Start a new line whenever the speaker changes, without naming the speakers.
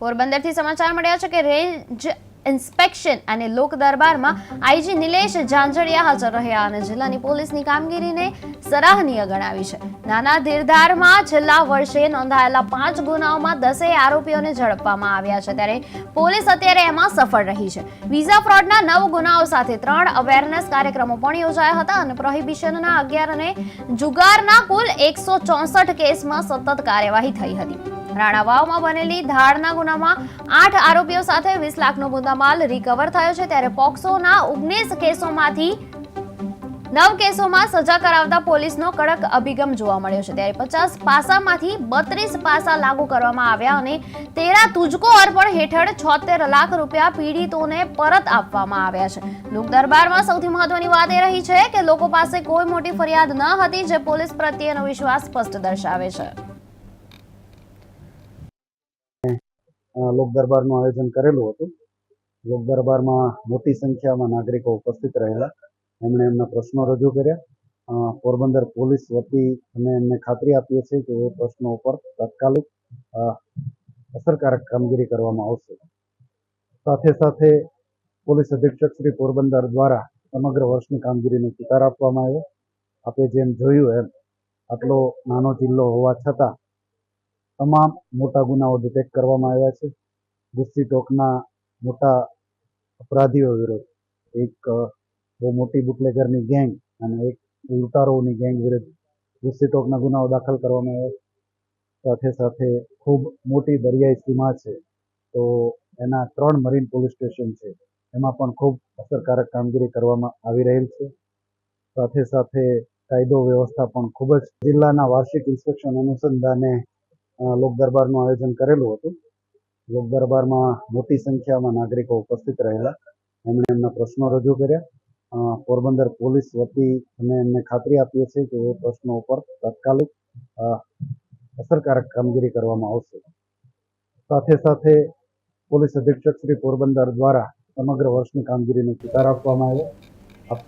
પોરબંદરથી સમાચાર મળ્યા છે કે રેન્જ ઇન્સ્પેક્શન અને લોક દરબારમાં આઈજી નિલેશ ઝાંઝડિયા હાજર રહ્યા અને જિલ્લાની પોલીસની કામગીરીને સરાહનીય ગણાવી છે. નાના ધીરધારમાં છેલ્લા વર્ષે નોંધાયેલા પાંચ ગુનાઓમાં દસેય આરોપીઓને ઝડપવામાં આવ્યા છે. ત્યારે પોલીસ અત્યારે એમાં સફળ રહી છે. વિઝા ફ્રોડના નવ ગુનાઓ સાથે ત્રણ અવેરનેસ કાર્યક્રમો પણ યોજાયા હતા અને પ્રોહિબિશનના અગિયાર અને જુગારના કુલ એકસો ચોસઠ કેસમાં સતત કાર્યવાહી થઈ હતી. રાણાવાવમાં બનેલી ધાડના ગુનામાં આઠ આરોપીઓ સાથે વીસ લાખનો મુદ્દામાલ રિકવર થયો છે ત્યારે પોક્સોના ઓગણીસ કેસોમાંથી નવ કેસોમાં સજા કરાવતા પોલીસનો કડક અભિગમ જોવા મળ્યો છે. ત્યારે પચાસ પાસામાંથી બત્રીસ પાસા લાગુ કરવામાં આવ્યા અને તેરા તુજકો અર્પણ હેઠળ છોતેર લાખ રૂપિયા પીડિતોને પરત આપવામાં આવ્યા છે. લોક દરબારમાં સૌથી મહત્વની વાત એ રહી છે કે લોકો પાસે કોઈ મોટી ફરિયાદ ન હતી જે પોલીસ પ્રત્યેનો વિશ્વાસ સ્પષ્ટ દર્શાવે છે.
લોક દરબારનું આયોજન કરેલું હતું. લોક દરબારમાં મોટી સંખ્યામાં નાગરિકો ઉપસ્થિત રહેલા. એમણે એમના પ્રશ્નો રજૂ કર્યા. પોરબંદર પોલીસ વતી અમે એમને ખાતરી આપીએ છીએ કે એ પ્રશ્નો ઉપર તાત્કાલિક અસરકારક કામગીરી કરવામાં આવશે. સાથે સાથે પોલીસ અધિક્ષક શ્રી પોરબંદર દ્વારા સમગ્ર વર્ષની કામગીરીનો ચિતાર આપવામાં આવ્યો. આપણે જેમ જોયું એમ, આટલો નાનો જિલ્લો હોવા છતાં તમામ મોટા ગુનાઓ ડિટેક્ટ કરવામાં આવ્યા છે. ગુસ્સી ટોકના મોટા અપરાધીઓ વિરુદ્ધ એક બહુ મોટી બુટલેગરની ગેંગ અને એક લૂંટારોની ગેંગ વિરુદ્ધ ગુસ્સી ટોકના ગુનાઓ દાખલ કરવામાં આવ્યા સાથે સાથે ખૂબ મોટી દરિયાઈ સીમા છે. તો એના ત્રણ મરીન પોલીસ સ્ટેશન છે. એમાં પણ ખૂબ અસરકારક કામગીરી કરવામાં આવી રહેલ છે. સાથે સાથે કાયદો વ્યવસ્થા પણ ખૂબ જ જિલ્લાના વાર્ષિક ઇન્સ્પેક્શન અનુસંધાને લોક દરબારનું આયોજન કરેલું હતું. લોક દરબારમાં મોટી સંખ્યામાં નાગરિકો ઉપસ્થિત રહેલા. એમણે એમના પ્રશ્નો રજૂ કર્યા. પોરબંદર પોલીસ વતી અમે એમને ખાતરી આપીએ છીએ કે એ પ્રશ્નો ઉપર તાત્કાલિક અસરકારક કામગીરી કરવામાં આવશે. સાથે સાથે પોલીસ અધિક્ષક શ્રી પોરબંદર દ્વારા સમગ્ર વર્ષની કામગીરીનો ચિતાર આપવામાં આવ્યો.